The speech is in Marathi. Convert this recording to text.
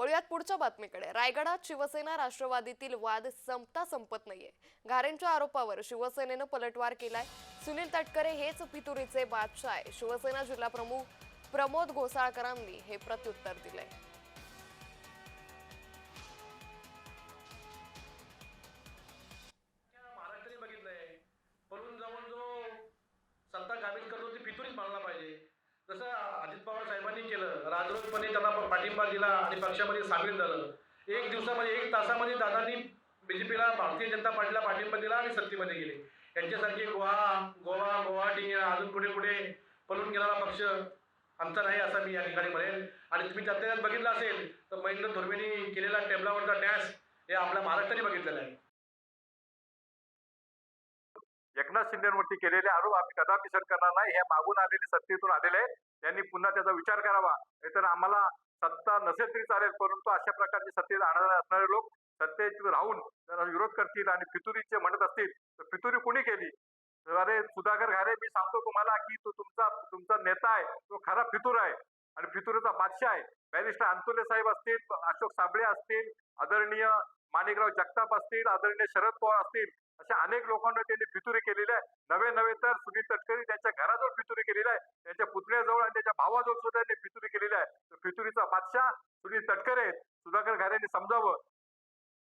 वळूयात पुढच्या बातमीकडे. रायगडात शिवसेना राष्ट्रवादीतील वाद संपता संपत नाहीये. घारेंच्या आरोपावर शिवसेनेनं पलटवार केलाय. सुनील तटकरे हेच पितुरीचे बादशाह आहे शिवसेना जिल्हा प्रमुख प्रमोद घोसाळकरांनी हे प्रत्युत्तर दिलंय. बघितलंय. पळून जाऊन जो सत्ता काबीज करतो ती फितुरीच मानला पाहिजे. केलं त्यांना पाठिंबा दिला आणि पक्षामध्ये सामील झालं. एक दिवसामध्ये एक तासामध्ये दादांनी बीजेपीला भारतीय जनता पार्टीला पाठिंबा दिला आणि सत्तेमध्ये गेले. यांच्यासारखे गोवा गोवा गुवाहाटी अजून कुठे कुठे पळून गेलेला पक्ष आमचा नाही असा मी या ठिकाणी म्हणेल आणि तुम्ही त्यात बघितलं असेल तर महेंद्र धोरवेनी केलेला टेबलावरचा डॅश हे आपल्या महाराष्ट्राने बघितलेला आहे. एकनाथ शिंदेवरती केलेले आरोप आम्ही कदापि सहन करणार नाही हे मागून आलेले सत्तेतून आलेले आहेत. त्यांनी पुन्हा त्याचा विचार करावा. नाहीतर आम्हाला सत्ता नसेल तरी चालेल परंतु अशा प्रकारचे सत्तेत आणणारे असणारे लोक सत्तेत राहून जर विरोध करतील आणि फितुरीचे म्हणत असतील तर फितुरी कुणी केली? अरे सुधाकर घारे मी सांगतो तुम्हाला की तो तुमचा तुमचा नेता आहे तो खरा फितूर आहे. आणि फितुरीचा बादशाह आहे. बॅरिस्टर अंतुले साहेब असतील अशोक साबळे असतील आदरणीय माणिकराव जगताप असतील आदरणीय शरद पवार असतील अशा अनेक लोकांना त्यांनी फितुरी केलेली आहे. नवे नवे तर सुनील तटकरी त्यांच्या घराजवळ फितुरी केलेली आहे. त्यांच्या पुतण्याजवळ आणि त्याच्या भावाजवळ सुद्धा त्यांनी फितुरी केलेली आहे. तर फितुरीचा बादशाह सुनील तटकरे सुधाकर घारेंनी समजावं.